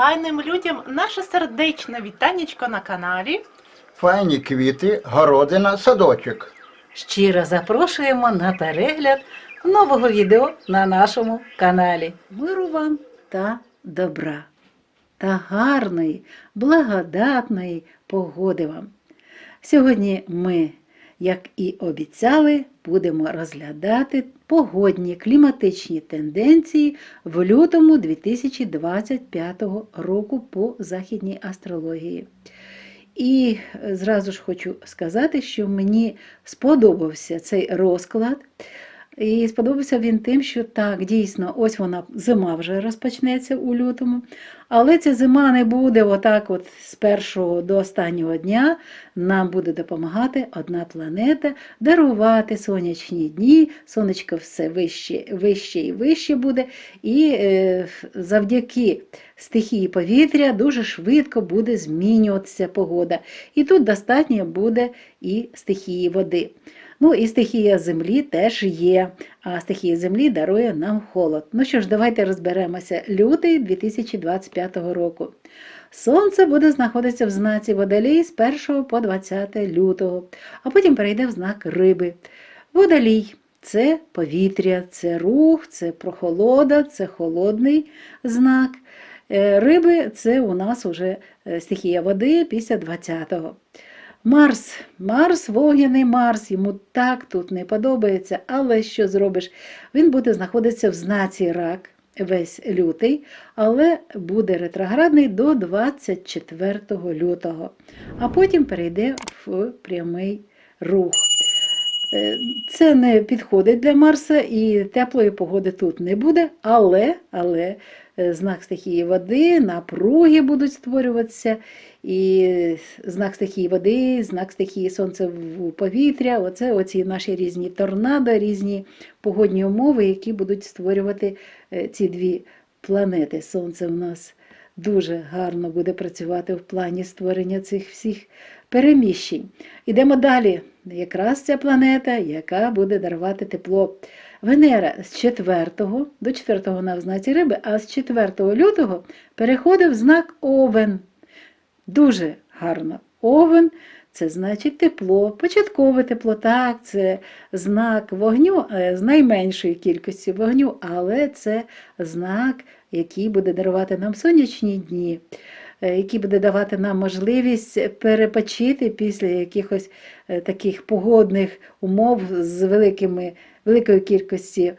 файним людям наше сердечне вітанечко на каналі. Файні квіти, городина, садочок. Щиро запрошуємо на перегляд нового відео на нашому каналі. Миру вам та добра, та гарної, благодатної погоди вам. Сьогодні ми, як і обіцяли, будемо розглядати погодні кліматичні тенденції в лютому 2025 року по західній астрології. І е, зразу ж хочу сказати, що мені сподобався цей розклад. І сподобався він тим, що так, дійсно, ось вона зима вже розпочнеться у лютому. Але ця зима не буде отак, от з першого до останнього дня. Нам буде допомагати одна планета дарувати сонячні дні. Сонечко все вище, вище і вище буде. І е, завдяки стихії повітря дуже швидко буде змінюватися погода. І тут достатньо буде і стихії води. Ну і стихія землі теж є, а стихія землі дарує нам холод. Ну що ж, давайте розберемося. Лютий 2025 року. Сонце буде знаходитися в знаці водолій з 1 по 20 лютого, а потім перейде в знак риби. Водолій це повітря, це рух, це прохолода, це холодний знак. Е, Риби це у нас вже е, стихія води після 20-го. Марс, Марс, вогняний Марс, йому так тут не подобається, але що зробиш? Він буде знаходитися в знаці рак весь лютий, але буде ретроградний до 24 лютого, а потім перейде в прямий рух. Е, Це не підходить для Марса і теплої погоди тут не буде, але, але знак стихії води, напруги будуть створюватися, і знак стихії води, знак стихії сонця в повітря. Оце оці наші різні торнадо, різні погодні умови, які будуть створювати е, ці дві планети. Сонце в нас дуже гарно буде працювати в плані створення цих всіх переміщень. Ідемо далі. Якраз ця планета, яка буде дарувати тепло. Венера з 4 до 4 вона в знаці риби, а з 4 лютого переходить в знак Овен. Дуже гарно. Овен це значить тепло, початкове тепло, так, це знак вогню е, з найменшої кількості вогню, але це знак, який буде дарувати нам сонячні дні, е, який буде давати нам можливість перепочити після якихось е, таких погодних умов з великими, великою кількістю е,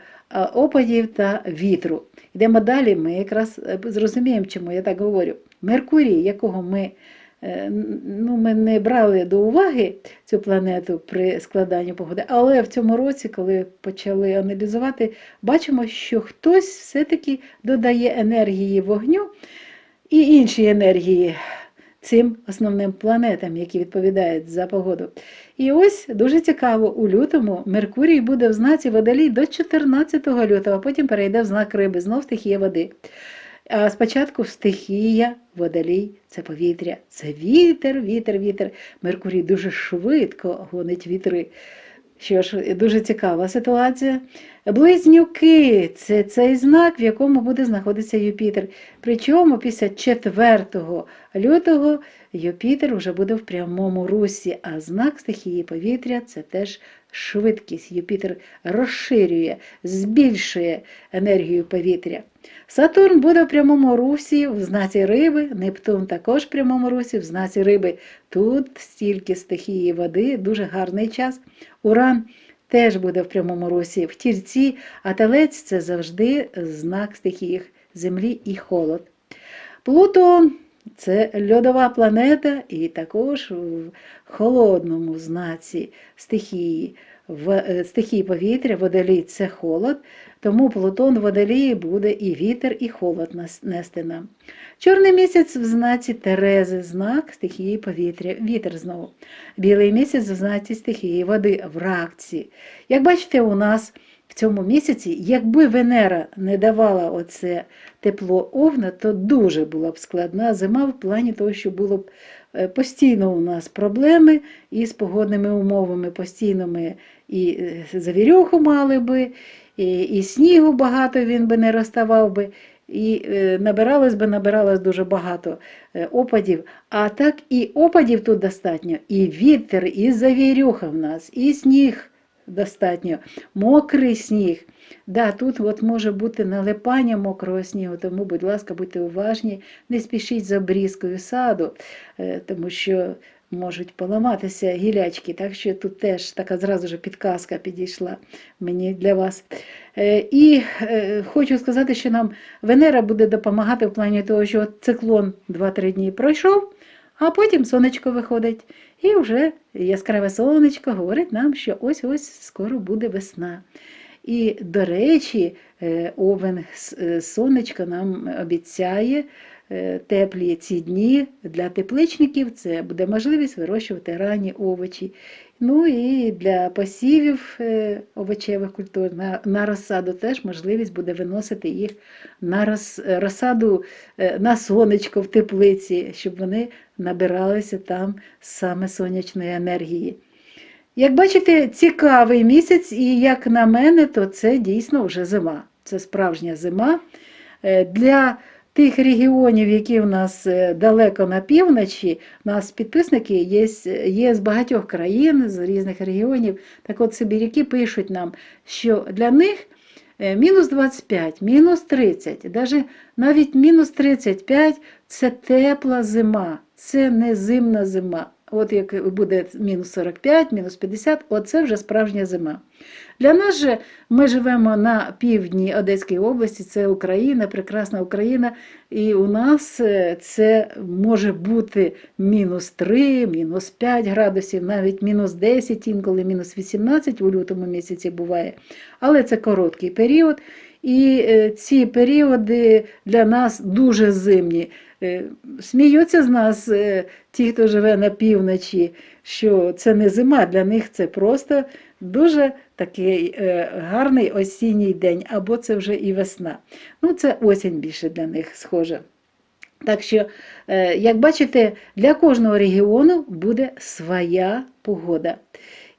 опадів та вітру. Йдемо далі, ми якраз е, зрозуміємо, чому я так говорю. Меркурій, якого ми, е, ну, ми не брали до уваги цю планету при складанні погоди, але в цьому році, коли почали аналізувати, бачимо, що хтось все-таки додає енергії вогню і інші енергії цим основним планетам, які відповідають за погоду. І ось дуже цікаво, у лютому Меркурій буде в знаці водолій до 14 лютого, а потім перейде в знак риби, знов стихія води. А спочатку стихія, водолій це повітря, це вітер, вітер, вітер. Меркурій дуже швидко гонить вітри. Що ж, дуже цікава ситуація. Близнюки це цей знак, в якому буде знаходитися Юпітер. Причому після 4 лютого Юпітер вже буде в прямому русі, а знак стихії повітря це теж швидкість. Юпітер розширює, збільшує енергію повітря. Сатурн буде в прямому русі в знаці риби, Нептун також в прямому русі в знаці риби. Тут стільки стихії води, дуже гарний час. Уран теж буде в прямому русі в тільці, а телець це завжди знак стихії землі і холод. Плутон це льодова планета, і також в холодному знаці стихії. В е, стихії повітря, водолій це холод, тому Плутон в водолії буде і вітер, і холод нести нам. Чорний місяць в знаці Терези, знак стихії повітря, вітер знову. Білий місяць в знаці стихії води в ракці. Як бачите, у нас в цьому місяці, якби Венера не давала оце тепло овна, то дуже була б складна зима в плані того, що було б е, постійно у нас проблеми із погодними умовами, постійно ми і е, завірюху мали би, і, і снігу багато він би не розставав би. і е, набиралось би, набиралось дуже багато опадів. А так і опадів тут достатньо, і вітер, і завірюха в нас, і сніг достатньо, мокрий сніг. Да, тут от може бути налипання мокрого снігу, тому, будь ласка, будьте уважні, не спішіть за обрізкою саду, е, тому що можуть поламатися гілячки. Так що тут теж така зразу ж підказка підійшла мені для вас. Е, І е, хочу сказати, що нам Венера буде допомагати в плані того, що циклон 2-3 дні пройшов, а потім сонечко виходить. І вже яскраве сонечко говорить нам, що ось-ось скоро буде весна. І, до речі, е, овен е, сонечко нам обіцяє теплі ці дні для тепличників. Це буде можливість вирощувати ранні овочі. Ну і для посівів е, овочевих культур на, на розсаду теж можливість буде виносити їх на роз, розсаду е, на сонечко в теплиці, щоб вони набиралися там саме сонячної енергії. Як бачите, цікавий місяць, і як на мене, то це дійсно вже зима. Це справжня зима. Е, Для тих регіонів, які в нас е, далеко на півночі, у нас підписники є, є з багатьох країн, з різних регіонів. Так от Сибіряки пишуть нам, що для них е, мінус 25, мінус 30, даже навіть мінус 35 це тепла зима, це не зимна зима. От як буде мінус 45, мінус 50, оце вже справжня зима. Для нас же ми живемо на півдні Одеської області, це Україна, прекрасна Україна, і у нас е, це може бути мінус 3, мінус 5 градусів, навіть мінус 10, інколи мінус 18 у лютому місяці буває. Але це короткий період. І е, ці періоди для нас дуже зимні. Е, Сміються з нас е, ті, хто живе на півночі, що це не зима, для них це просто дуже такий е, гарний осінній день, або це вже і весна. Ну, це осінь більше для них схожа. Так що, як бачите, для кожного регіону буде своя погода.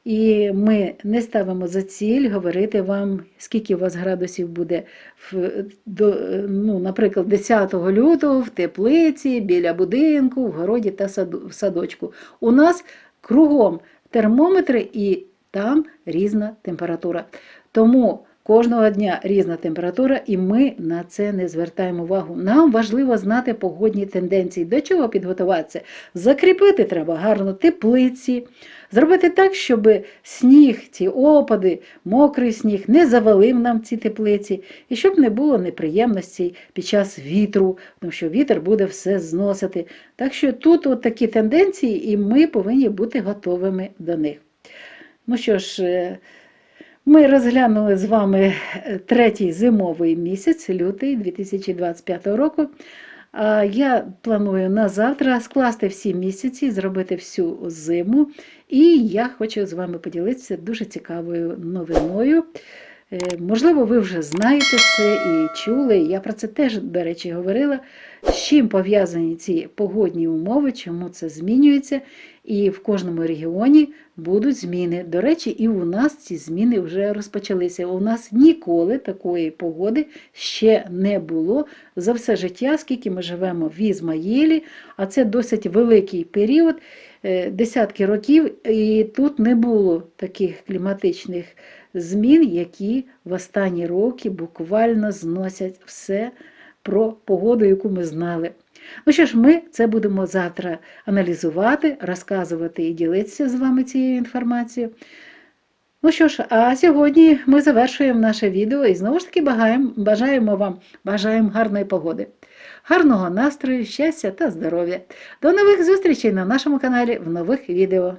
І ми не ставимо за ціль говорити вам, скільки у вас градусів буде, в, до, ну, наприклад, 10 лютого в теплиці, біля будинку, в городі та саду- в садочку. У нас кругом термометри і там різна температура. Тому кожного дня різна температура, і ми на це не звертаємо увагу. Нам важливо знати погодні тенденції. До чого підготуватися? Закріпити треба гарно теплиці, зробити так, щоб сніг, ці опади, мокрий сніг не завалив нам ці теплиці, і щоб не було неприємностей під час вітру, тому що вітер буде все зносити. Так що тут от такі тенденції, і ми повинні бути готовими до них. Ну що ж, е, ми розглянули з вами е, третій зимовий місяць, лютий 2025 року. Я планую на завтра скласти всі місяці, зробити всю зиму. І я хочу з вами поділитися дуже цікавою новиною. Е, Можливо, ви вже знаєте це і чули. Я про це теж, до речі, говорила. З чим пов'язані ці погодні умови, чому це змінюється, і в кожному регіоні будуть зміни. До речі, і у нас ці зміни вже розпочалися. У нас ніколи такої погоди ще не було за все життя, скільки ми живемо в Ізмаїлі, а це досить великий період, е, десятки років, і тут не було таких кліматичних змін, які в останні роки буквально зносять все про погоду, яку ми знали. Ну що ж, ми це будемо завтра аналізувати, розказувати і ділитися з вами цією інформацією. Ну що ж, а сьогодні ми завершуємо наше відео і знову ж таки бажаємо, вам бажаємо гарної погоди, гарного настрою, щастя та здоров'я. До нових зустрічей на нашому каналі в нових відео.